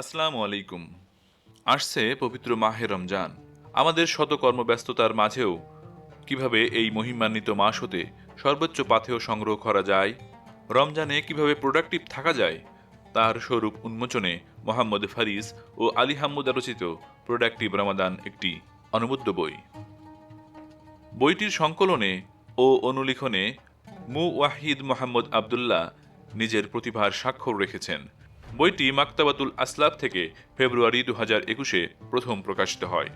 আসসালামু আলাইকুম। আসছে পবিত্র মাহে রমজান। আমাদের শত কর্মব্যস্ততার মাঝেও কীভাবে এই মহিমান্বিত মাস হতে সর্বোচ্চ পাথেয় সংগ্রহ করা যায়, রমজানে কীভাবে প্রোডাক্টিভ থাকা যায়, তার স্বরূপ উন্মোচনে মোহাম্মদ ফারিস ও আলী হাম্মুদা রচিত প্রোডাক্টিভ রমাদান একটি অনুবুদ্ধ বই। বইটির সংকলনে ও অনুলিখনে মু ওয়াহিদ মোহাম্মদ আবদুল্লাহ নিজের প্রতিভার স্বাক্ষর রেখেছেন। বইটি মাক্তাবাতুল আসলাফ থেকে ফেব্রুয়ারি দু হাজার একুশে প্রথম প্রকাশিত হয়।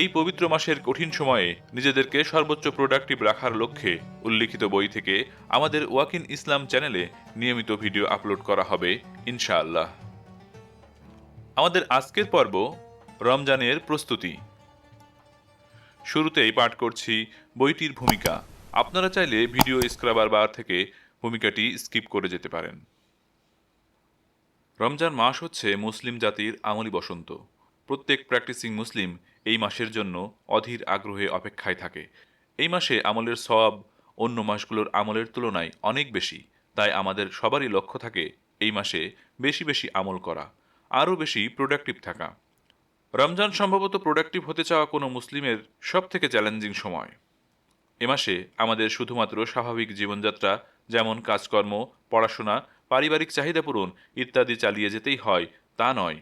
এই পবিত্র মাসের কঠিন সময়ে নিজেদেরকে সর্বোচ্চ প্রোডাক্টিভ রাখার লক্ষ্যে উল্লিখিত বই থেকে আমাদের ওয়াকিন ইসলাম চ্যানেলে নিয়মিত ভিডিও আপলোড করা হবে, ইনশাআল্লাহ। আমাদের আজকের পর্ব রমজানের প্রস্তুতি। শুরুতেই পাঠ করছি বইটির ভূমিকা। আপনারা চাইলে ভিডিও স্ক্রাবার বার থেকে ভূমিকাটি স্কিপ করে যেতে পারেন। রমজান মাস হচ্ছে মুসলিম জাতির আমলি বসন্ত। প্রত্যেক প্র্যাকটিসিং মুসলিম এই মাসের জন্য অধীর আগ্রহে অপেক্ষায় থাকে। এই মাসে আমলের সব অন্য মাসগুলোর আমলের তুলনায় অনেক বেশি, তাই আমাদের সবারই লক্ষ্য থাকে এই মাসে বেশি বেশি আমল করা, আরও বেশি প্রোডাক্টিভ থাকা। রমজান সম্ভবত প্রোডাক্টিভ হতে চাওয়া কোনো মুসলিমের সব থেকে চ্যালেঞ্জিং সময়। এ মাসে আমাদের শুধুমাত্র স্বাভাবিক জীবনযাত্রা, যেমন কাজকর্ম, পড়াশোনা পারিবারিক চাহিদা পূরণ ইত্যাদি চালিয়ে যেতেই হয়, তা নয়।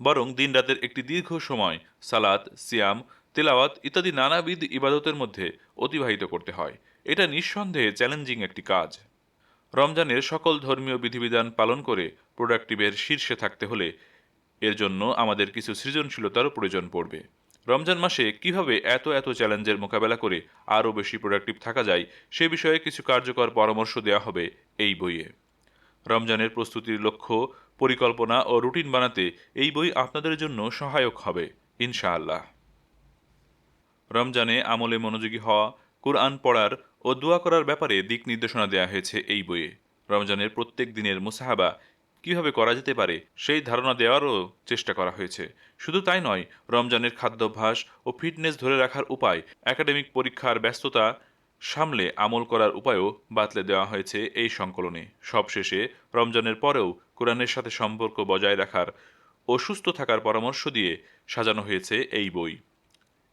বরং দিনরাতের একটি দীর্ঘ সময়, সালাত, সিয়াম, তেলাওয়াত ইত্যাদি নানাবিধ ইবাদতের মধ্যে অতিবাহিত করতে হয়। এটা নিঃসন্দেহে চ্যালেঞ্জিং একটি কাজ। রমজানের সকল ধর্মীয় বিধিবিধান পালন করে প্রোডাক্টিভের শীর্ষে থাকতে হলে এর জন্য আমাদের কিছু সৃজনশীলতারও প্রয়োজন পড়বে। রমজান মাসে কীভাবে এত এত চ্যালেঞ্জের মোকাবেলা করে আরও বেশি প্রোডাক্টিভ থাকা যায়, সে বিষয়ে কিছু কার্যকর পরামর্শ দেওয়া হবে এই বইয়ে। রমজানের প্রস্তুতির লক্ষ্য, পরিকল্পনা ও রুটিন বানাতে এই বই আপনাদের জন্য সহায়ক হবে, ইনশাআল্লাহ। রমজানে আমলে মনোযোগী হওয়া, কোরআন পড়ার ও দোয়া করার ব্যাপারে দিক নির্দেশনা দেওয়া হয়েছে এই বইয়ে। রমজানের প্রত্যেক দিনের মুসাহাবা কীভাবে করা যেতে পারে সেই ধারণা দেওয়ারও চেষ্টা করা হয়েছে। শুধু তাই নয়, রমজানের খাদ্যাভ্যাস ও ফিটনেস ধরে রাখার উপায়, একাডেমিক পরীক্ষার ব্যস্ততা সামলে আমল করার উপায়ও বাতলে দেওয়া হয়েছে এই সংকলনে। সবশেষে রমজানের পরেও কোরআনের সাথে সম্পর্ক বজায় রাখার ও সুস্থ থাকার পরামর্শ দিয়ে সাজানো হয়েছে এই বই।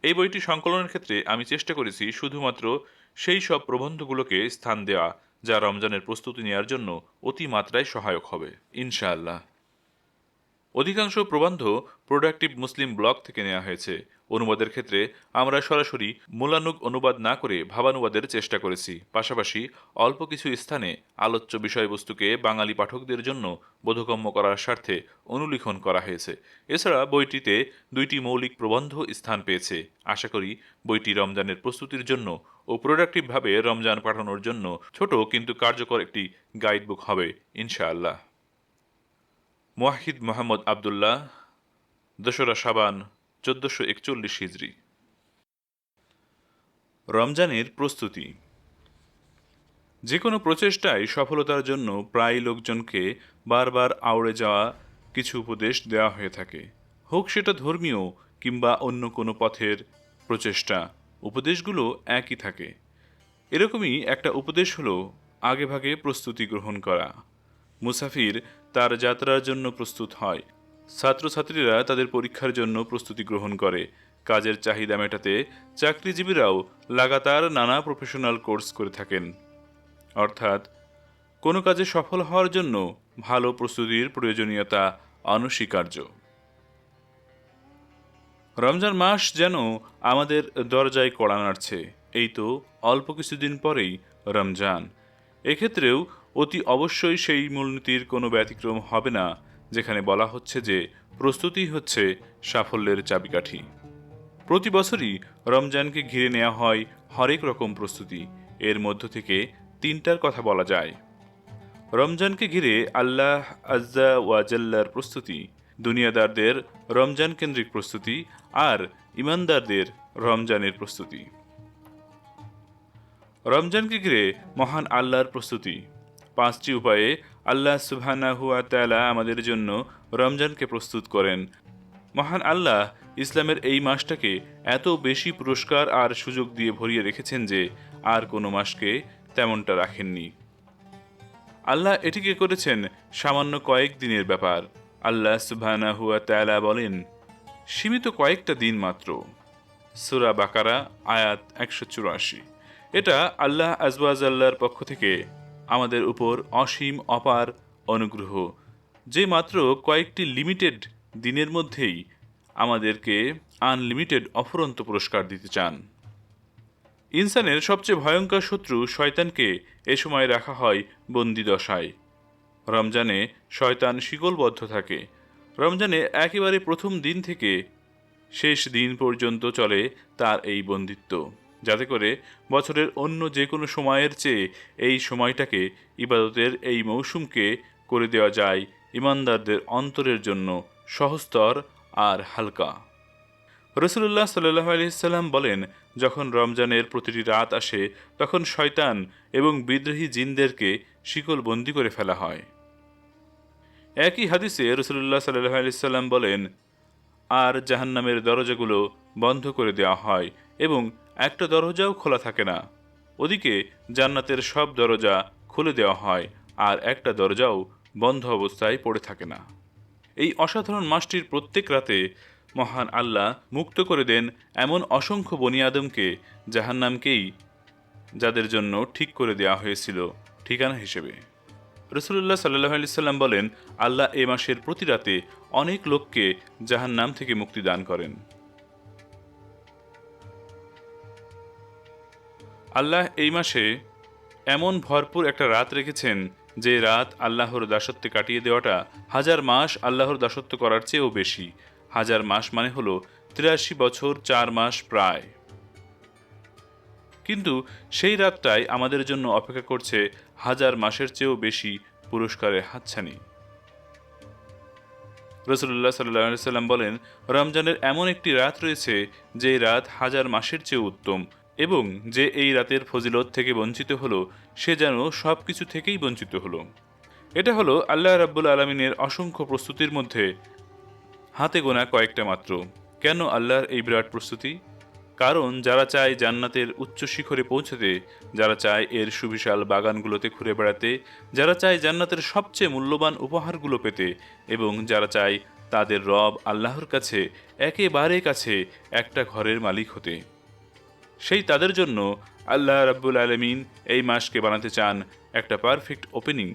এই বইটি সংকলনের ক্ষেত্রে আমি চেষ্টা করেছি শুধুমাত্র সেই সব প্রবন্ধগুলোকে স্থান দেওয়া, যা রমজানের প্রস্তুতি নেওয়ার জন্য অতিমাত্রায় সহায়ক হবে। ইনশাআল্লাহ। অধিকাংশ প্রবন্ধ প্রোডাক্টিভ মুসলিম ব্লগ থেকে নেওয়া হয়েছে। অনুবাদের ক্ষেত্রে আমরা সরাসরি মূলানুগ অনুবাদ না করে ভাবানুবাদের চেষ্টা করেছি। পাশাপাশি অল্প কিছু স্থানে আলোচ্য বিষয়বস্তুকে বাঙালি পাঠকদের জন্য বোধগম্য করার স্বার্থে অনুলিখন করা হয়েছে। এছাড়া বইটিতে দুইটি মৌলিক প্রবন্ধ স্থান পেয়েছে। আশা করি বইটি রমজানের প্রস্তুতির জন্য ও প্রোডাক্টিভভাবে রমজান পাঠানোর জন্য ছোট কিন্তু কার্যকর একটি গাইডবুক হবে, ইনশাআল্লাহ। মোয়াহিদ মোহাম্মদ আবদুল্লাহ, দোসরা সাবান চোদ্দশো একচল্লিশ হিজড়ি রমজানের প্রস্তুতি। যে কোনো প্রচেষ্টায় সফলতার জন্য প্রায় লোকজনকে বারবার আউড়ে যাওয়া কিছু উপদেশ দেওয়া হয়ে থাকে। হোক সেটা ধর্মীয় কিংবা অন্য কোনো পথের প্রচেষ্টা, উপদেশগুলো একই থাকে। এরকমই একটা উপদেশ হলো আগেভাগে প্রস্তুতি গ্রহণ করা। মুসাফির তার যাত্রার জন্য প্রস্তুত হয়। ছাত্রছাত্রীরা তাদের পরীক্ষার জন্য প্রস্তুতি গ্রহণ করে। কাজের চাহিদা মেটাতে চাকরিজীবীরাও লাগাতার নানা প্রফেশনাল কোর্স করে থাকেন। অর্থাৎ, কোনো কাজে সফল হওয়ার জন্য ভালো প্রস্তুতির প্রয়োজনীয়তা অনস্বীকার্য। রমজান মাস যেন আমাদের দরজায় কড়া নাড়ছে, এই তো অল্প কিছুদিন পরেই রমজান। এক্ষেত্রেও অতি অবশ্যই সেই মূলনীতির কোনো ব্যতিক্রম হবে না যেখানে বলা হচ্ছে যে প্রস্তুতি হচ্ছে সাফল্যের চাবিকাঠি। প্রতি বছরই রমজানকে ঘিরে নেওয়া হয় হরেক রকম প্রস্তুতি। এর মধ্য থেকে তিনটার কথা বলা যায়। রমজানকে ঘিরে আল্লাহ আজ্জা ওয়াজাল্লার প্রস্তুতি, দুনিয়াদারদের রমজান কেন্দ্রিক প্রস্তুতি আর ইমানদারদের রমজানের প্রস্তুতি। রমজানকে ঘিরে মহান আল্লাহর প্রস্তুতি। পাঁচটি উপায়ে আল্লাহ সুবহানাহুয়া তাআলা আমাদের জন্য রমজানকে প্রস্তুত করেন। মহান আল্লাহ ইসলামের এই মাসটাকে এত বেশি পুরস্কার আর সুযোগ দিয়ে ভরিয়ে রেখেছেন যে আর কোনো মাসকে তেমনটা রাখেননি। আল্লাহ এটিকে করেছেন সামান্য কয়েক দিনের ব্যাপার। আল্লাহ সুবহানা হুয়া তালা বলেন, সীমিত কয়েকটা দিন মাত্র। সুরা বাকারা, আয়াত একশো চুরাশি। এটা আল্লাহ আজওয়াজ আল্লাহর পক্ষ থেকে আমাদের উপর অসীম, অপার অনুগ্রহ। যে মাত্র কয়েকটি লিমিটেড দিনের মধ্যেই আমাদেরকে আনলিমিটেড অফুরন্ত পুরস্কার দিতে চান। ইনসানের সবচেয়ে ভয়ঙ্কর শত্রু শয়তানকে এ সময় রাখা হয় বন্দি দশায় রমজানে শয়তান শিকলবদ্ধ থাকে। রমজানে একেবারে প্রথম দিন থেকে শেষ দিন পর্যন্ত চলে তার এই বন্দিত্ব। যাতে করে বছরের অন্য যে কোনো সময়ের চেয়ে এই সময়টাকে ইবাদতের এই মৌসুমকে করে দেওয়া যায় ইমানদারদের অন্তরের জন্য সহস্তর আর হালকা। রসুল্লাহ সাল্লাহ আলিয়াল্লাম বলেন, যখন রমজানের প্রতিটি রাত আসে, তখন শয়তান এবং বিদ্রোহী জিনদেরকে শিকল বন্দি করে ফেলা হয়। একই হাদিসে রসুল্লাহ সাল্লাহ আলিয়াল্লাম বলেন, আর জাহান্নামের দরজাগুলো বন্ধ করে দেওয়া হয় এবং একটা দরজাও খোলা থাকে না। ওদিকে জান্নাতের সব দরজা খুলে দেওয়া হয় আর একটা দরজাও বন্ধ অবস্থায় পড়ে থাকে না। এই অসাধারণ মাসটির প্রত্যেক রাতে মহান আল্লাহ মুক্ত করে দেন এমন অসংখ্য বনি আদমকে, জাহান্নামকেই, যাদের জন্য ঠিক করে দেওয়া হয়েছিল ঠিকানা হিসেবে। রসুল্লাহ সাল্লাহ আলি সাল্লাম বলেন, আল্লাহ এ মাসের প্রতি রাতে অনেক লোককে জাহান্নাম থেকে মুক্তি দান করেন। আল্লাহ এই মাসে এমন ভরপুর একটা রাত রেখেছেন যে রাত আল্লাহর দাসত্বে কাটিয়ে দেওয়াটা হাজার মাস আল্লাহর দাসত্ব করার চেয়েও বেশি। হাজার মাস মানে হলো তিরাশি বছর চার মাস প্রায়। কিন্তু সেই রাতটাই আমাদের জন্য অপেক্ষা করছে হাজার মাসের চেয়েও বেশি পুরস্কারের হাতছানি। রসুল্লাহ সাল্লাহ সাল্লাম বলেন, রমজানের এমন একটি রাত রয়েছে যে রাত হাজার মাসের চেয়ে উত্তম। এবং যে এই রাতের ফজিলত থেকে বঞ্চিত হলো, সে যেন সব কিছু থেকেই বঞ্চিত হলো। এটা হলো আল্লাহ রাব্বুল আলমিনের অসংখ্য প্রস্তুতির মধ্যে হাতে গোনা কয়েকটা মাত্র। কেন আল্লাহর এই বিরাট প্রস্তুতি? কারণ যারা চায় জান্নাতের উচ্চ শিখরে পৌঁছতে, যারা চায় এর সুবিশাল বাগানগুলোতে ঘুরে বেড়াতে, যারা চায় জান্নাতের সবচেয়ে মূল্যবান উপহারগুলো পেতে, এবং যারা চায় তাদের রব আল্লাহর কাছে একেবারে কাছে একটা ঘরের মালিক হতে। সেই তাদের জন্য আল্লাহ রাব্বুল আলমিন এই মাসকে বানাতে চান একটা পারফেক্ট ওপেনিং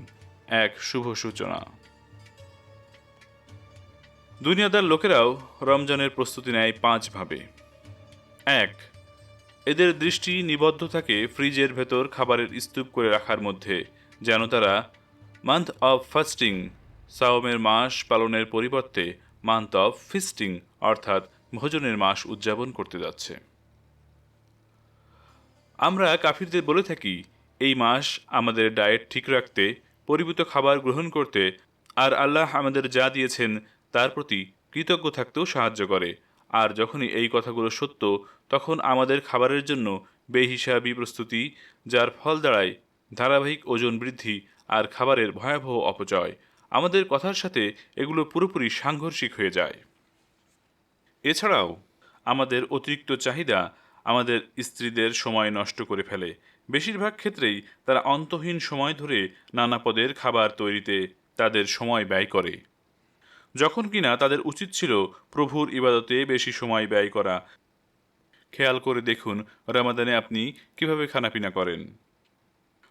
এক শুভ সূচনা। দুনিয়াদার লোকেরাও রমজানের প্রস্তুতি নেয় পাঁচভাবে এক, এদের দৃষ্টি নিবদ্ধ থাকে ফ্রিজের ভেতর খাবারের স্তূপ করে রাখার মধ্যে, যেন তারা মান্থ অফ ফাস্টিং সাওমের মাস পালনের পরিবর্তে মান্থ অফ ফিস্টিং অর্থাৎ ভোজনের মাস উদযাপন করতে যাচ্ছে। আমরা কাফিরদের বলে থাকি, এই মাস আমাদের ডায়েট ঠিক রাখতে, পরিমিত খাবার গ্রহণ করতে, আর আল্লাহ আমাদের যা দিয়েছেন তার প্রতি কৃতজ্ঞ থাকতেও সাহায্য করে। আর যখনই এই কথাগুলো সত্য, তখন আমাদের খাবারের জন্য বেহিসাবি প্রস্তুতি, যার ফল দাঁড়ায়, ধারাবাহিক ওজন বৃদ্ধি আর খাবারের ভয়াবহ অপচয়। আমাদের কথার সাথে এগুলো পুরোপুরি সাংঘর্ষিক হয়ে যায়। এছাড়াও, আমাদের অতিরিক্ত চাহিদা আমাদের স্ত্রীদের সময় নষ্ট করে ফেলে। বেশিরভাগ ক্ষেত্রেই তারা অন্তহীন সময় ধরে নানা পদের খাবার তৈরিতে তাদের সময় ব্যয় করে। যখন কিনা তাদের উচিত ছিল প্রভুর ইবাদতে বেশি সময় ব্যয় করা, খেয়াল করে দেখুন রামাদানে আপনি কীভাবে খানাপিনা করেন।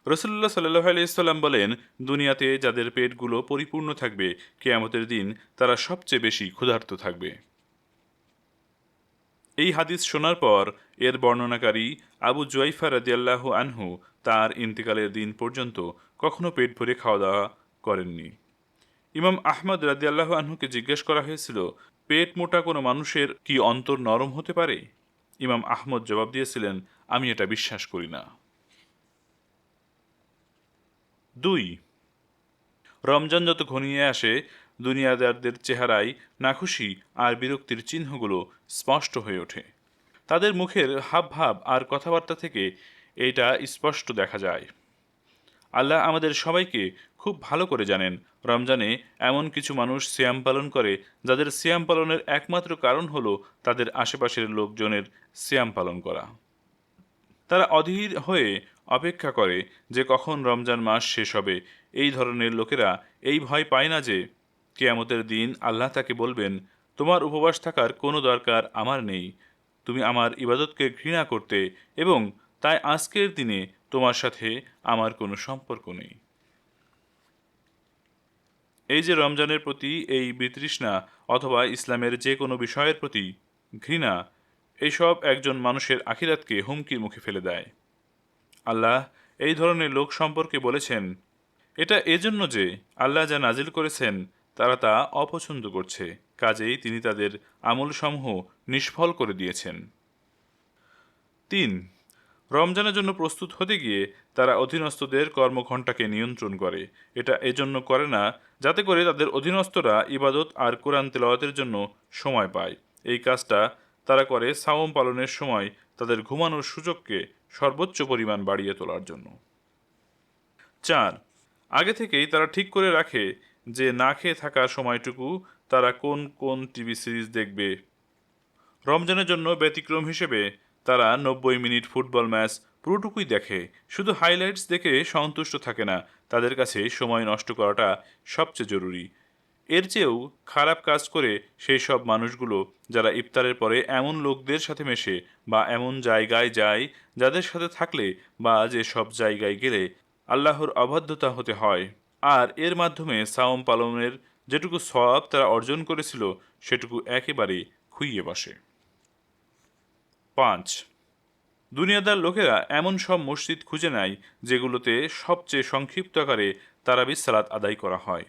রসুল্লাহ সাল্লাহ আলাইসাল্লাম বলেন, দুনিয়াতে যাদের পেটগুলো পরিপূর্ণ থাকবে, কেয়ামতের দিন তারা সবচেয়ে বেশি ক্ষুধার্ত থাকবে। এই হাদিস শোনার পর এর বর্ণনাকারী আবু জুয়াইফা রাদিয়াল্লাহু আনহু তার ইন্তিকালের দিন পর্যন্ত কখনো পেট ভরে খাওয়া দাওয়া করেননি। ইমাম আহমদ রাদিয়াল্লাহ আনহুকে জিজ্ঞেস করা হয়েছিল, পেট মোটা কোনো মানুষের কি অন্তর নরম হতে পারে? ইমাম আহমদ জবাব দিয়েছিলেন, আমি এটা বিশ্বাস করি না। দুই, রমজান যত ঘনিয়ে আসে দুনিয়াদারদের চেহারায় নাখুশি আর বিরক্তির চিহ্নগুলো স্পষ্ট হয়ে ওঠে। তাদের মুখের হাবভাব আর কথাবার্তা থেকে এটা স্পষ্ট দেখা যায়। আল্লাহ আমাদের সবাইকে খুব ভালো করে জানেন, রমজানে এমন কিছু মানুষ সিয়াম পালন করে যাদের সিয়াম পালনের একমাত্র কারণ হলো তাদের আশেপাশের লোকজনের সিয়াম পালন করা। তারা অধীর হয়ে অপেক্ষা করে যে কখন রমজান মাস শেষ হবে। এই ধরনের লোকেরা এই ভয় পায় না যে কেয়ামতের দিন আল্লাহ তাকে বলবেন, তোমার উপবাস থাকার কোনো দরকার আমার নেই। তুমি আমার ইবাদতকে ঘৃণা করতে এবং তাই আজকের দিনে তোমার সাথে আমার কোনো সম্পর্ক নেই। এই যে রমজানের প্রতি এই বিতৃষ্ণা অথবা ইসলামের যে কোনো বিষয়ের প্রতি ঘৃণা এইসব একজন মানুষের আখিরাতকে হুমকির মুখে ফেলে দেয়। আল্লাহ এই ধরনের লোক সম্পর্কে বলেছেন, এটা এজন্য যে আল্লাহ যা নাজিল করেছেন তারা তা অপছন্দ করছে। কাজেই তিনি তাদের আমলসমূহ নিষ্ফল করে দিয়েছেন। তিন, রমজানের জন্য প্রস্তুত হতে গিয়ে তারা অধীনস্থদের কর্মঘণ্টাকে নিয়ন্ত্রণ করে। এটা এজন্য করে না, যাতে করে তাদের অধীনস্থরা ইবাদত আর কোরআন তেলাওয়াতের জন্য সময় পায়। এই কাজটা তারা করে সাওম পালনের সময় তাদের ঘুমানোর সুযোগকে সর্বোচ্চ পরিমাণ বাড়িয়ে তোলার জন্য। চার, আগে থেকেই তারা ঠিক করে রাখে যে না খেয়ে থাকার সময়টুকু তারা কোন কোন টিভি সিরিজ দেখবে। রমজানের জন্য ব্যতিক্রম হিসেবে তারা নব্বই মিনিট ফুটবল ম্যাচ পুরোটুকুই দেখে। শুধু হাইলাইটস দেখে সন্তুষ্ট থাকে না, তাদের কাছে সময় নষ্ট করাটা সবচেয়ে জরুরি। এর চেয়েও খারাপ কাজ করে সেই সব মানুষগুলো যারা ইফতারের পরে এমন লোকদের সাথে মেশে বা এমন জায়গায় যায় যাদের সাথে থাকলে বা যে সব জায়গায় গেলে আল্লাহর অবাধ্যতা হতে হয়। আর এর মাধ্যমে সাওম পালনের যেটুকু সওয়াব তারা অর্জন করেছিল, সেটুকু একেবারে খুইয়ে বসে। পাঁচ, দুনিয়াদার লোকেরা এমন সব মসজিদ খুঁজে নেয়, যেগুলোতে সবচেয়ে সংক্ষিপ্ত আকারে তারাবি সালাত আদায় করা হয়।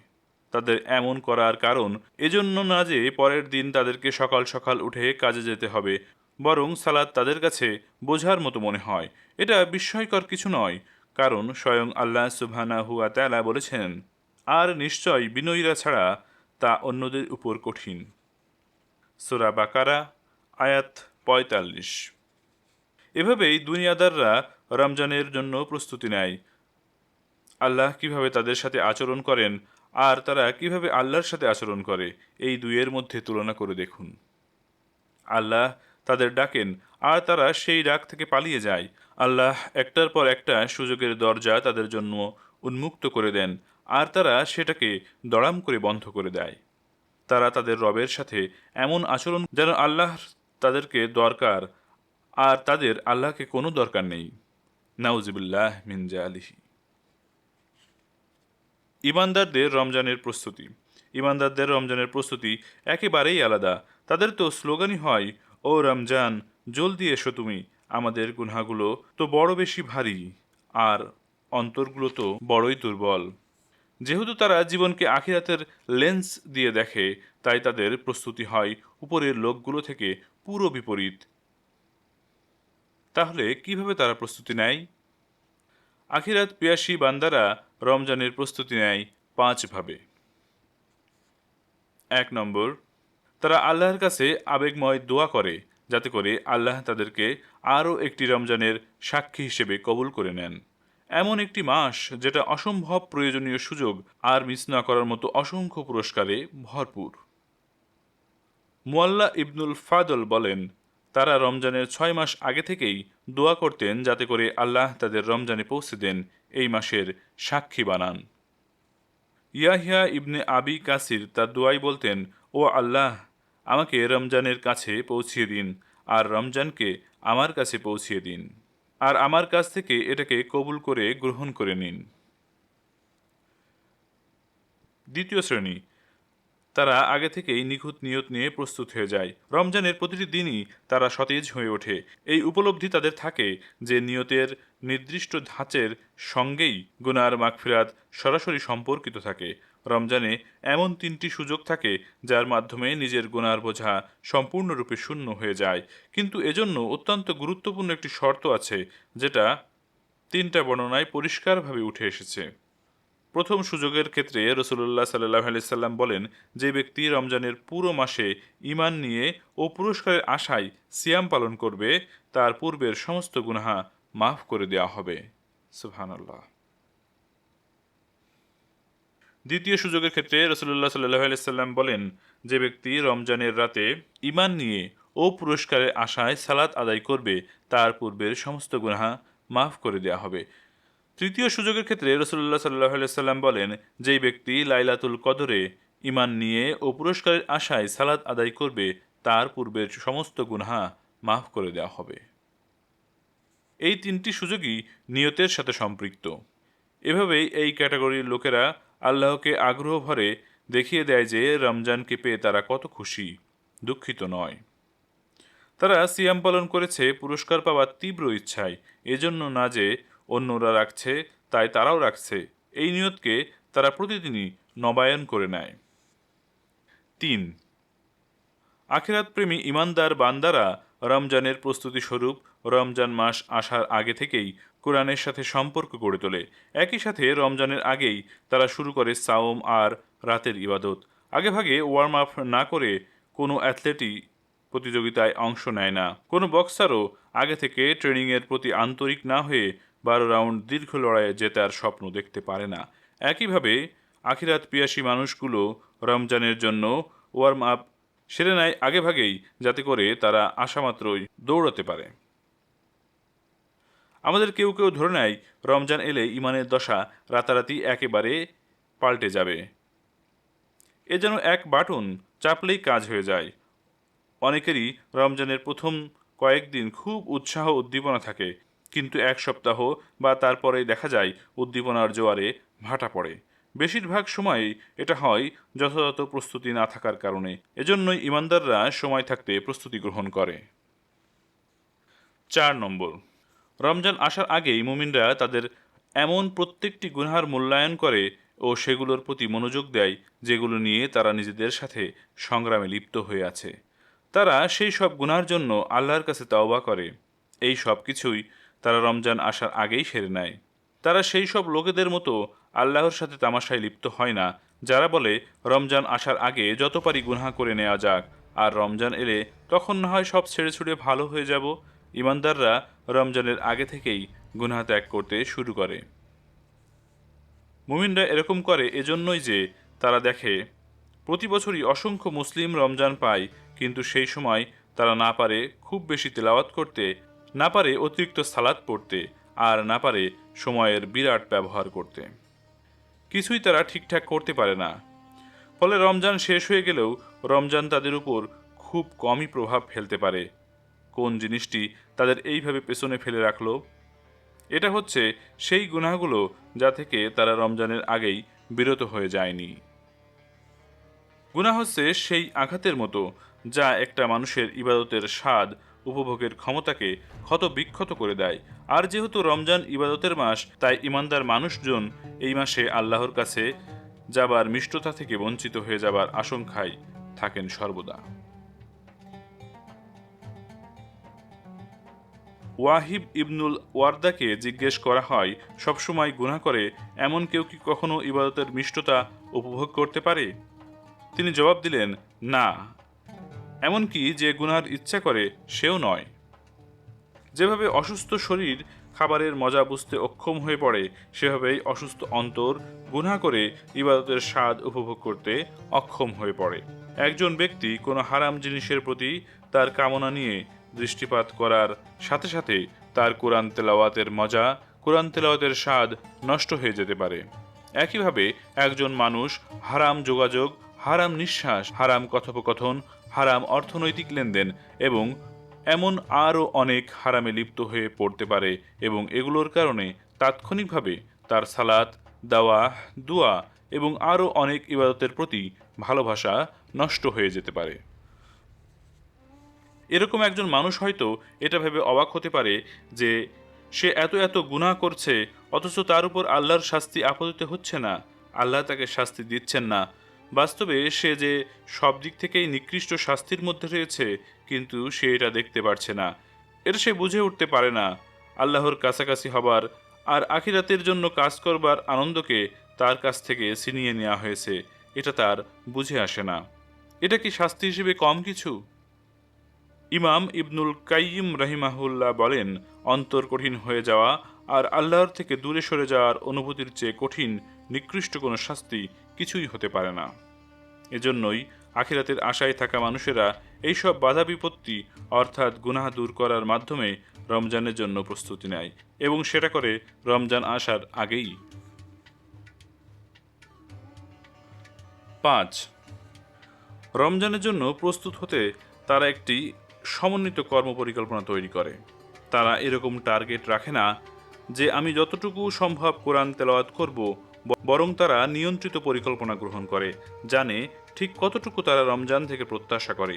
তাদের এমন করার কারণ এজন্য না যে পরের দিন তাদেরকে সকাল সকাল উঠে কাজে যেতে হবে, বরং সালাদ তাদের কাছে বোঝার মতো মনে হয়। এটা বিস্ময়কর কিছু নয় কারণ স্বয়ং আল্লাহ সুবহানা হুয়া তালা বলেছেন, আর নিশ্চয় বিনয়ীরা ছাড়া তা অন্যদের উপর কঠিন। সোরা বাকারা, আয়াত পঁয়তাল্লিশ। এভাবেই দুনিয়াদাররা রমজানের জন্য প্রস্তুতি নেয়। আল্লাহ কীভাবে তাদের সাথে আচরণ করেন আর তারা কীভাবে আল্লাহর সাথে আচরণ করে, এই দুইয়ের মধ্যে তুলনা করে দেখুন। আল্লাহ তাদের ডাকেন আর তারা সেই ডাক থেকে পালিয়ে যায় আল্লাহ একটার পর একটা সুযোগের দরজা তাদের জন্য উন্মুক্ত করে দেন, আর তারা সেটাকে দড়াম করে বন্ধ করে দেয়। তারা তাদের রবের সাথে এমন আচরণ যেন আল্লাহ তাদেরকে দরকার, আর তাদের আল্লাহকে কোনো দরকার নেই। নাউজিবুল্লাহ মিনজা আলিহি ইমানদারদের রমজানের প্রস্তুতি। ইমানদারদের রমজানের প্রস্তুতি একেবারেই আলাদা। তাদের তো স্লোগানই হয়, ও রমজান, জলদি এসো তুমি। আমাদের গুনহাগুলো তো বড় বেশি ভারী, আর অন্তরগুলো তো বড়ই দুর্বল। যেহেতু তারা জীবনকে আখিরাতের লেন্স দিয়ে দেখে, তাই তাদের প্রস্তুতি হয় উপরের লোকগুলো থেকে পুরো বিপরীত। তাহলে কীভাবে তারা প্রস্তুতি নেয়? আখিরাত পিয়াসী বান্দারা রমজানের প্রস্তুতি নেয় পাঁচভাবে এক নম্বর, তারা আল্লাহর কাছে আবেগময় দোয়া করে, যাতে করে আল্লাহ তাদেরকে আরও একটি রমজানের সাক্ষী হিসেবে কবুল করে নেন। এমন একটি মাস যেটা অসম্ভব প্রয়োজনীয় সুযোগ আর মিস না করার মতো অসংখ্য পুরস্কারে ভরপুর। মোয়াল্লা ইবনুল ফাদল বলেন, তারা রমজানের ছয় মাস আগে থেকেই দোয়া করতেন যাতে করে আল্লাহ তাদের রমজানে পৌঁছে দেন এই মাসের সাক্ষী বানান। ইয়াহিয়া ইবনে আবি কাসির তার দোয়াই বলতেন, ও আল্লাহ, আমাকে রমজানের কাছে পৌঁছিয়ে দিন আর রমজানকে আমার কাছে পৌঁছিয়ে দিন, আর আমার কাছ থেকে এটাকে কবুল করে গ্রহণ করে নিন। দ্বিতীয় শ্রেণি, তারা আগে থেকেই নিখুঁত নিয়ত নিয়ে প্রস্তুত হয়ে যায়। রমজানের প্রতিটি দিনই তারা সতেজ হয়ে ওঠে। এই উপলব্ধি তাদের থাকে যে নিয়তের নির্দিষ্ট ধাঁচের সঙ্গেই গুনার মাগফিরাত সরাসরি সম্পর্কিত থাকে। রমজানে এমন তিনটি সুযোগ থাকে যার মাধ্যমে নিজের গুনার বোঝা সম্পূর্ণরূপে শূন্য হয়ে যায়। কিন্তু এজন্য অত্যন্ত গুরুত্বপূর্ণ একটি শর্ত আছে, যেটা তিনটা বর্ণনায় পরিষ্কারভাবে উঠে এসেছে। প্রথম সুযোগের ক্ষেত্রে রসুল্লাহ সাল্লাহ আলাইসাল্লাম বলেন, যে ব্যক্তি রমজানের পুরো মাসে ইমান নিয়ে ও পুরস্কারের আশায় সিয়াম পালন করবে, তার পূর্বের সমস্ত গুনাহা মাফ করে দেওয়া হবে। সুবহানাল্লাহ। দ্বিতীয় সুযোগের ক্ষেত্রে রসুল্লাহ সাল্লাহ আলাইসাল্লাম বলেন, যে ব্যক্তি রমজানের রাতে ইমান নিয়ে ও পুরস্কারের আশায় সালাত আদায় করবে, তার পূর্বের সমস্ত গুনাহা মাফ করে দেওয়া হবে। তৃতীয় সুযোগের ক্ষেত্রে রসুল্লাহ সাল্লাহ সাল্লাম বলেন, যেই ব্যক্তি লাইলাতুল কদরে ইমান নিয়ে ও পুরস্কারের আশায় সালাদ আদায় করবে, তার পূর্বের সমস্ত গুনহা মাফ করে দেওয়া হবে। এই তিনটি সুযোগই নিয়তের সাথে সম্পৃক্ত। এভাবেই এই ক্যাটাগরির লোকেরা আল্লাহকে আগ্রহ ভরে দেখিয়ে দেয় যে রমজানকে পেয়ে তারা কত খুশি, দুঃখিত নয়। তারা সিয়াম পালন করেছে, পুরস্কার পাওয়ার তীব্র ইচ্ছায়। এজন্য না যে অন্যরা রাখছে, তাই তারাও রাখছে। এই নিয়তকে তারা প্রতিদিনই নবায়ন করে নেয়। তিন। আখিরাত প্রেমী ইমানদার বান্দারা রমজানের প্রস্তুতি স্বরূপ রমজান মাস আসার আগে থেকেই কোরআনের সাথে সম্পর্ক গড়ে তোলে। একই সাথে রমজানের আগেই তারা শুরু করে সাওম আর রাতের ইবাদত। আগেভাগে ওয়ার্ম আপ না করে কোনো অ্যাথলেটই প্রতিযোগিতায় অংশ নেয় না। কোনো বক্সারও আগে থেকে ট্রেনিংয়ের প্রতি আন্তরিক না হয়ে বারো রাউন্ড দীর্ঘ লড়াইয়ে জেতার স্বপ্ন দেখতে পারে না। একইভাবে আখিরাত পিয়াসী মানুষগুলো রমজানের জন্য ওয়ার্ম আপ সেরে নেয়। আগেভাগেই যাতে করে তারা আশামাত্রই দৌড়াতে পারে। আমাদের কেউ কেউ ধরে নেয়, রমজান এলে ইমানের দশা রাতারাতি একেবারে পাল্টে যাবে। এ যেন এক বাটন চাপলেই কাজ হয়ে যায়। অনেকেরই রমজানের প্রথম কয়েকদিন খুব উৎসাহ উদ্দীপনা থাকে, কিন্তু এক সপ্তাহ বা তারপরে দেখা যায় উদ্দীপনার জোয়ারে ভাটা পড়ে। বেশিরভাগ সময়ই এটা হয় যথাযথ প্রস্তুতি না থাকার কারণে। এজন্যই ইমানদাররা সময় থাকতে প্রস্তুতি গ্রহণ করে। চার নম্বর রমজান আসার আগেই মুমিনরা তাদের এমন প্রত্যেকটি গুনহার মূল্যায়ন করে ও সেগুলোর প্রতি মনোযোগ দেয়, যেগুলো নিয়ে তারা নিজেদের সাথে সংগ্রামে লিপ্ত হয়ে আছে। তারা সেই সব গুনার জন্য আল্লাহর কাছে তাওবা করে। এই সব কিছুই তারা রমজান আসার আগেই সেরে নেয়। তারা সেই সব লোকেদের মতো আল্লাহর সাথে তামাশায় লিপ্ত হয় না, যারা বলে, রমজান আসার আগে যত পারি গুনহা করে নেওয়া যাক, আর রমজান এলে তখন না হয় সব ছেড়ে ছুড়ে ভালো হয়ে যাব ইমানদাররা রমজানের আগে থেকেই গুনহা ত্যাগ করতে শুরু করে। মুমিনরা এরকম করে এজন্যই যে তারা দেখে, প্রতি বছরই অসংখ্য মুসলিম রমজান পায়, কিন্তু সেই সময় তারা না পারে খুব বেশি তেলাওয়াত করতে, না পারে অতিরিক্ত সালাদ পড়তে, আর না পারে সময়ের বিরাট ব্যবহার করতে। কিছুই তারা ঠিকঠাক করতে পারে না। ফলে রমজান শেষ হয়ে গেলেও রমজান তাদের উপর খুব কমই প্রভাব ফেলতে পারে। কোন জিনিসটি তাদের এইভাবে পেছনে ফেলে রাখল। এটা হচ্ছে সেই গুনাহগুলো যা থেকে তারা রমজানের আগেই বিরত হয়ে যায়নি। গুনাহ হচ্ছে সেই আঘাতের মতো যা একটা মানুষের ইবাদতের স্বাদ উপভোগের ক্ষমতাকে ক্ষত বিক্ষত করে দেয়। আর যেহেতু রমজান ইবাদতের মাস, তাই ইমানদার মানুষজন এই মাসে আল্লাহর কাছে যাবার মিষ্টতা থেকে বঞ্চিত হয়ে যাবার আশঙ্কায় থাকেন সর্বদা। ওয়াহিব ইবনুল ওয়ার্দাকে জিজ্ঞেস করা হয় সবসময় গুনাহ করে, এমন কেউ কি কখনো ইবাদতের মিষ্টতা উপভোগ করতে পারে? তিনি জবাব দিলেন, না। এমনকি যে গুনার ইচ্ছা করে, সেও নয়। যেভাবে অসুস্থ শরীর খাবারের মজা বুঝতে অক্ষম হয়ে পড়ে, সেভাবেই অসুস্থ অন্তর গুনাহ করে ইবাদতের স্বাদ উপভোগ করতে অক্ষম হয়ে পড়ে। একজন ব্যক্তি কোনো হারাম জিনিসের প্রতি তার কামনা নিয়ে দৃষ্টিপাত করার সাথে সাথে তার কোরআন তেলাওয়াতের মজা, কোরআন তেলাওয়াতের স্বাদ নষ্ট হয়ে যেতে পারে। একইভাবে একজন মানুষ হারাম যোগাযোগ, হারাম নিঃশ্বাস, হারাম কথোপকথন, হারাম অর্থনৈতিক লেনদেন এবং এমন আরও অনেক হারামে লিপ্ত হয়ে পড়তে পারে এবং এগুলোর কারণে তাৎক্ষণিকভাবে তার সালাত দাওয়া দুয়া এবং আরও অনেক ইবাদতের প্রতি ভালোবাসা নষ্ট হয়ে যেতে পারে। এরকম একজন মানুষ হয়তো এটা ভেবে অবাক হতে পারে যে সে এত এত গুনাহ করছে, অথচ তার উপর আল্লাহর শাস্তি আপতিত হচ্ছে না। আল্লাহ তাকে শাস্তি দিচ্ছেন না। বাস্তবে সে যে সব দিক থেকেই নিকৃষ্ট শাস্তির মধ্যে রয়েছে, কিন্তু সে এটা দেখতে পারছে না। এটা সে বুঝে উঠতে পারে না। আল্লাহর কাছাকাছি হবার আর আখিরাতের জন্য কাজ করবার আনন্দকে তার কাছ থেকে ছিনিয়ে নেওয়া হয়েছে। এটা তার বুঝে আসে না। এটা কি শাস্তি হিসেবে কম কিছু? ইমাম ইবনুল কাইয়িম রহিমাহুল্লাহ বলেন অন্তর কঠিন হয়ে যাওয়া আর আল্লাহর থেকে দূরে সরে যাওয়ার অনুভূতির চেয়ে কঠিন, নিকৃষ্ট কোনো শাস্তি কিছুই হতে পারে না। এজন্যই আখিরাতের আশায় থাকা মানুষেরা এইসব বাধা বিপত্তি, অর্থাৎ গুনাহ দূর করার মাধ্যমে রমজানের জন্য প্রস্তুতি নেয় এবং সেটা করে রমজান আসার আগেই। পাঁচ, রমজানের জন্য প্রস্তুত হতে তারা একটি সমন্বিত কর্ম পরিকল্পনা তৈরি করে। তারা এরকম টার্গেট রাখে না যে আমি যতটুকু সম্ভব কোরআন তেলাওয়াত করব, বরং তারা নিয়ন্ত্রিত পরিকল্পনা গ্রহণ করে, জানে ঠিক কতটুকু তারা রমজান থেকে প্রত্যাশা করে।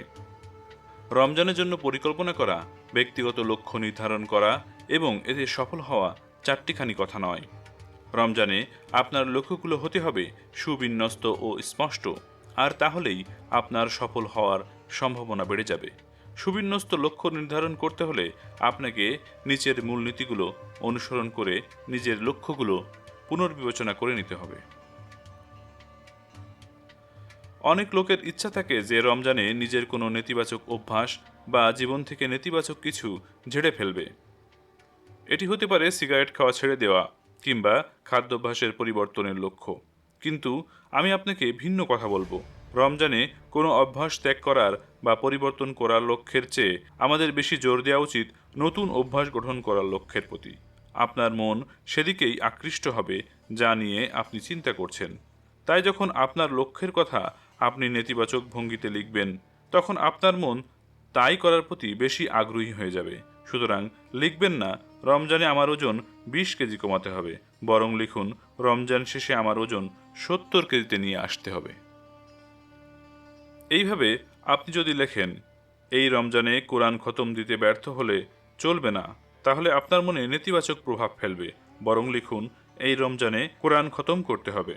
রমজানের জন্য পরিকল্পনা করা, ব্যক্তিগত লক্ষ্য নির্ধারণ করা এবং এতে সফল হওয়া চারটিখানি কথা নয়। রমজানে আপনার লক্ষ্যগুলো হতে হবে সুবিন্যস্ত ও স্পষ্ট, আর তাহলেই আপনার সফল হওয়ার সম্ভাবনা বেড়ে যাবে। সুবিন্যস্ত লক্ষ্য নির্ধারণ করতে হলে আপনাকে নিচের মূলনীতিগুলো অনুসরণ করে নিজের লক্ষ্যগুলো পুনর্বিবেচনা করে নিতে হবে। অনেক লোকের ইচ্ছা থাকে যে রমজানে নিজের কোনো নেতিবাচক অভ্যাস বা জীবন থেকে নেতিবাচক কিছু ঝেড়ে ফেলবে। এটি হতে পারে সিগারেট খাওয়া ছেড়ে দেওয়া কিংবা খাদ্যাভ্যাসের পরিবর্তনের লক্ষ্য। কিন্তু আমি আপনাকে ভিন্ন কথা বলব। রমজানে কোনো অভ্যাস ত্যাগ করার বা পরিবর্তন করার লক্ষ্যের চেয়ে আমাদের বেশি জোর দেওয়া উচিত নতুন অভ্যাস গঠন করার লক্ষ্যের প্রতি। আপনার মন সেদিকেই আকৃষ্ট হবে, যা নিয়ে আপনি চিন্তা করছেন। তাই যখন আপনার লক্ষ্যের কথা আপনি নেতিবাচক ভঙ্গিতে লিখবেন, তখন আপনার মন তাই করার প্রতি বেশি আগ্রহী হয়ে যাবে। সুতরাং লিখবেন না, রমজানে আমার ওজন বিশ কেজি কমাতে হবে। বরং লিখুন, রমজান শেষে আমার ওজন সত্তর কেজিতে নিয়ে আসতে হবে। এইভাবে আপনি যদি লেখেন, এই রমজানে কোরআন খতম দিতে ব্যর্থ হলে চলবে না, তাহলে আপনার মনে নেতিবাচক প্রভাব ফেলবে। বরং লিখুন, এই রমজানে কোরআন খতম করতে হবে।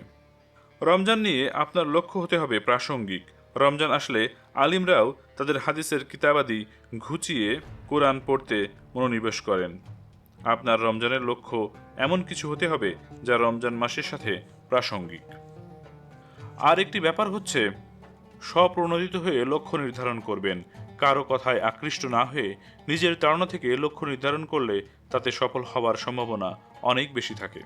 রমজান নিয়ে আপনার লক্ষ্য হতে হবে প্রাসঙ্গিক। রমজান আসলে আলিমরাও তাদের হাদিসের কিতাবাদি ঘুচিয়ে কোরআন পড়তে মনোনিবেশ করেন। আপনার রমজানের লক্ষ্য এমন কিছু হতে হবে যা রমজান মাসের সাথে প্রাসঙ্গিক। আর একটি ব্যাপার হচ্ছে স্বপ্রণোদিত হয়ে লক্ষ্য নির্ধারণ করবেন। কারও কথায় আকৃষ্ট না হয়ে নিজের তাড়না থেকে লক্ষ্য নির্ধারণ করলে তাতে সফল হওয়ার সম্ভাবনা অনেক বেশি থাকে।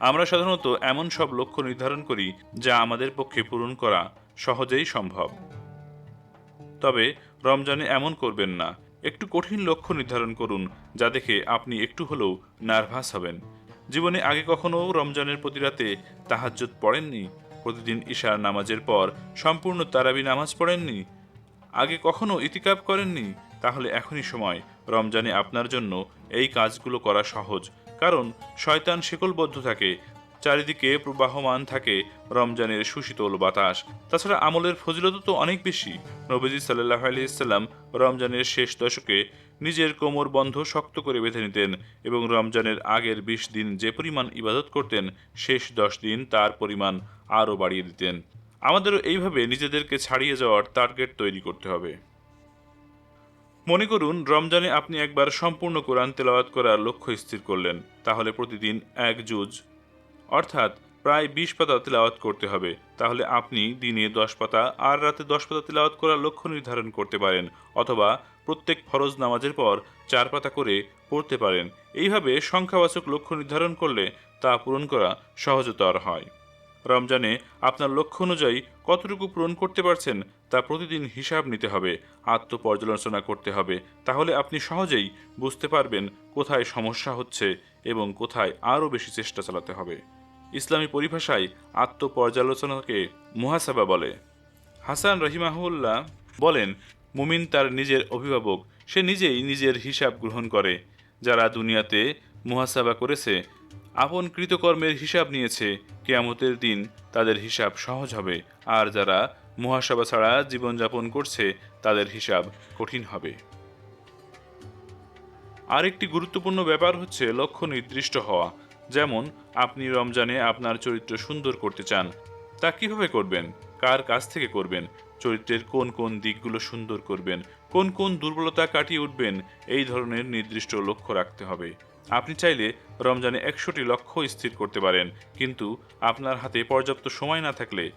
আমরা সাধারণত এমন সব লক্ষ্য নির্ধারণ করি যা আমাদের পক্ষে পূরণ করা সহজেই সম্ভব। তবে রমজানে এমন করবেন না। একটু কঠিন লক্ষ্য নির্ধারণ করুন যা দেখে আপনি একটু হলেও নার্ভাস হবেন। জীবনে আগে কখনো রমজানের প্রতি রাতে তাহাজ্জুদ পড়েননি প্রতিদিন ঈশার নামাজের পর সম্পূর্ণ তারাবি নামাজ পড়েননি? আগে কখনো ইতিকাব করেননি? তাহলে এখনই সময়। রমজানে আপনার জন্য এই কাজগুলো করা সহজ। কারণ শয়তান শিকলবদ্ধ থাকে, চারিদিকে প্রবাহমান থাকে রমজানের সুশীতল বাতাস। তাছাড়া আমলের ফজিলত তো অনেক বেশি। নবীজি সাল্লাহ আলিয়াল্লাম রমজানের শেষ দশকে নিজের কোমর বন্ধ শক্ত করে বেঁধে নিতেন এবং রমজানের আগের বিশ দিন যে পরিমাণ ইবাদত করতেন, শেষ দশ দিন তার পরিমাণ আরও বাড়িয়ে দিতেন। আমাদেরও এইভাবে নিজেদেরকে ছাড়িয়ে যাওয়ার টার্গেট তৈরি করতে হবে। মনে করুন, রমজানে আপনি একবার সম্পূর্ণ কোরআন তেলাওয়াত করার লক্ষ্য স্থির করলেন, তাহলে প্রতিদিন এক জুজ অর্থাৎ প্রায় বিশ পাতা তেলাওয়াত করতে হবে। তাহলে আপনি দিনে দশ পাতা আর রাতে দশ পাতা তেলাওয়াত করার লক্ষ্য নির্ধারণ করতে পারেন অথবা প্রত্যেক ফরজ নামাজের পর চার পাতা করে পড়তে পারেন। এইভাবে সংখ্যাবাচক লক্ষ্য নির্ধারণ করলে তা পূরণ করা সহজতর হয়। রমজানে আপনার লক্ষ্য অনুযায়ী কতটুকু পূরণ করতে পারছেন তা প্রতিদিন হিসাব নিতে হবে, আত্মপর্যালোচনা করতে হবে। তাহলে আপনি সহজেই বুঝতে পারবেন কোথায় সমস্যা হচ্ছে এবং কোথায় আরও বেশি চেষ্টা চালাতে হবে। ইসলামী পরিভাষায় আত্মপর্যালোচনাকে মুহাসাবা বলে। হাসান রহিমাহুল্লাহ বলেন, মুমিন তার নিজের অভিভাবক, সে নিজেই নিজের হিসাব গ্রহণ করে। যারা দুনিয়াতে মুহাসাবা করেছে, আপন কৃতকর্মের হিসাব নিয়েছে, কেয়ামতের দিন তাদের হিসাব সহজ হবে। আর যারা মহাসভা ছাড়া জীবনযাপন করছে, তাদের হিসাব কঠিন হবে। আরেকটি গুরুত্বপূর্ণ ব্যাপার হচ্ছে লক্ষ্য নির্দিষ্ট হওয়া। যেমন, আপনি রমজানে আপনার চরিত্র সুন্দর করতে চান, তা কীভাবে করবেন? কার কাছ থেকে করবেন? চরিত্রের কোন কোন দিকগুলো সুন্দর করবেন? কোন কোন দুর্বলতা কাটিয়ে উঠবেন? এই ধরনের নির্দিষ্ট লক্ষ্য রাখতে হবে। আপনি চাইলে রমজানে একশোটি লক্ষ্য স্থির করতে পারেন, কিন্তু আপনার হাতে পর্যাপ্ত সময় না থাকলে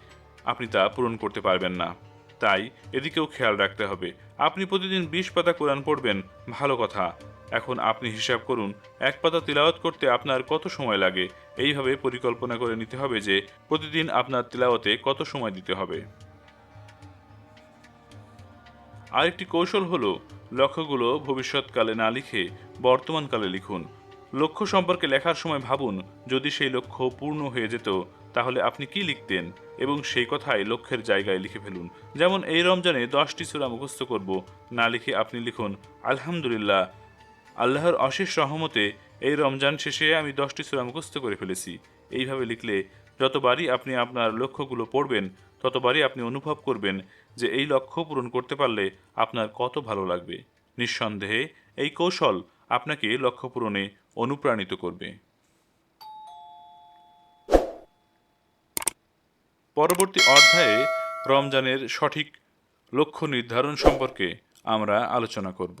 আপনি তা পূরণ করতে পারবেন না। তাই এদিকেও খেয়াল রাখতে হবে। আপনি প্রতিদিন বিশ পাতা কোরআন পড়বেন, ভালো কথা। এখন আপনি হিসাব করুন, এক পাতা তিলাওয়াত করতে আপনার কত সময় লাগে? এইভাবে পরিকল্পনা করে নিতে হবে যে, প্রতিদিন আপনার তিলাওয়াতে কত সময় দিতে হবে। আরেকটি কৌশল হলো, লক্ষ্যগুলো ভবিষ্যৎকালে না লিখে বর্তমানকালে লিখুন। লক্ষ্য সম্পর্কে লেখার সময় ভাবুন, যদি সেই লক্ষ্য পূর্ণ হয়ে যেত, তাহলে আপনি কি লিখতেন? এবং সেই কথাই লক্ষ্যের জায়গায় লিখে ফেলুন। যেমন এই রমজানে দশটি সুরা মুখস্থ করব, না লিখে আপনি লিখুন, আলহামদুলিল্লাহ আল্লাহর অশেষ রহমতে এই রমজান শেষে আমি দশটি সূরা মুখস্থ করে ফেলেছি। এইভাবে লিখলে, যতবারই আপনি আপনার লক্ষ্যগুলো পড়বেন, ততবারই আপনি অনুভব করবেন যে এই লক্ষ্য পূরণ করতে পারলে আপনার কত ভালো লাগবে। নিঃসন্দেহে, এই কৌশল আপনাকে লক্ষ্য পূরণে অনুপ্রাণিত করবে। পরবর্তী অধ্যায়ে রমজানের সঠিক লক্ষ্য নির্ধারণ সম্পর্কে আমরা আলোচনা করব।